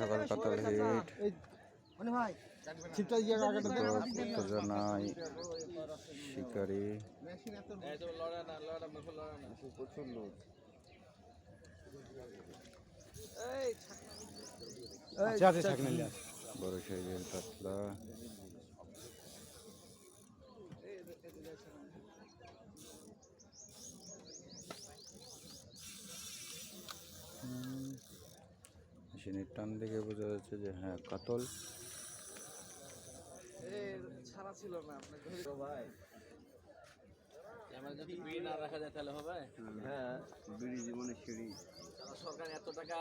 সকাল সকাল কাতাল হিট উত্তেজনায় শিকারি বড় সাইজের কাতলা হুম, মেশিনের টান দেখে বোঝা যাচ্ছে যে হ্যাঁ কাতল। ছাড়া ছিল না ভাই আমার যদি বিড়ি না রাখা যায় তাহলে হবে? হ্যাঁ। বিড়ি জীবনের সিঁড়ি। সরকার এত টাকা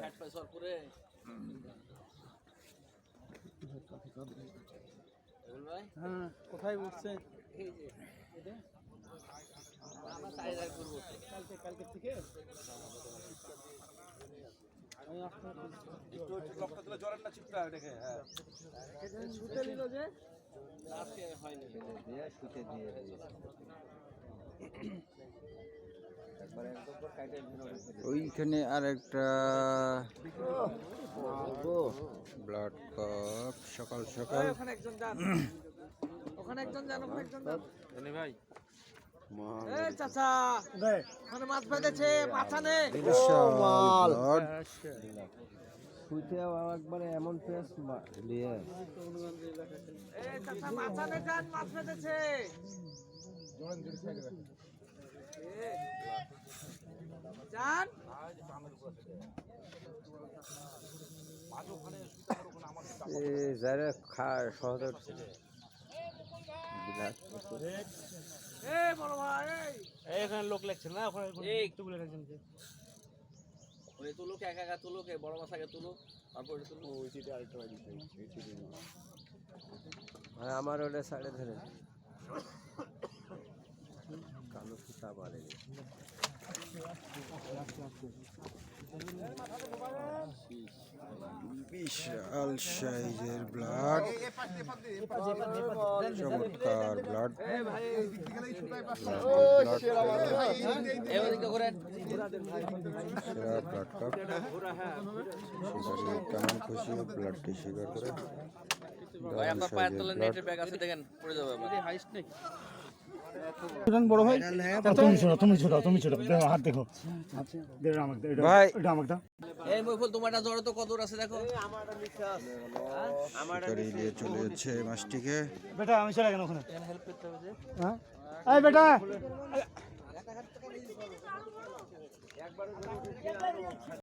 ভ্যাট পায় সরপুরে হ্যাঁ কোথায় উঠছে? এই যে এটা আমরা চাহিদা করব কালকে কালকে থেকে? আমি আপনার শুতে নিল যে? আজকে হয়নি। দিয়ে শুতে দিয়ে দিয়েছে। একবার একদম করে কাইটে ধরে ওইখানে আর একটা ব্লাড কাপ সকাল সকাল। ওখানে একজন যান। ওখানে একজন যান ওখানে একজন যান। ভাই। চাচা ওখানে মাছ বেঁধেছে মাথা নে বিশাল একবারে এমন পেস দিয়ে। এই চাচা মাথা নে যান মাছ বেঁধেছে। যান। যারা খা সহজে বিলাস এ বড় ভাই এই। এখানে লোক লাগছে না ওখানে রাখছেন ওই তুলো কে একা একা তুলো কে বড় মাছ আগে তুলো তারপরে তুলো আমার ওটা সাড়ে ধরে। কালো সুতা বিশাল সাইজের ব্লাড চমৎকার ব্লাড সেরা ব্লাড কাপ শিকারি ভাই, আপনার পায়ের সাইজের তলে blood। নেটের ব্যাগ আছে, দেখেন, পড়ে যাবে আবার বড় ভাই তুমি ছোট তুমি ছোট তুমি ছোট। দেখো হাত দেখো। দেখো আমাকে দাও, এটা ভাই। এটা আমাকে এই মইফুল তোমারটা জড়ো তো কত দূর আছে দেখো? শিকারি নিয়ে চলে যাচ্ছে মাছটিকে। বেটা আমি চলে গেল ওখানে। হেল্প করতে হবে হ্যাঁ? এই বেটা!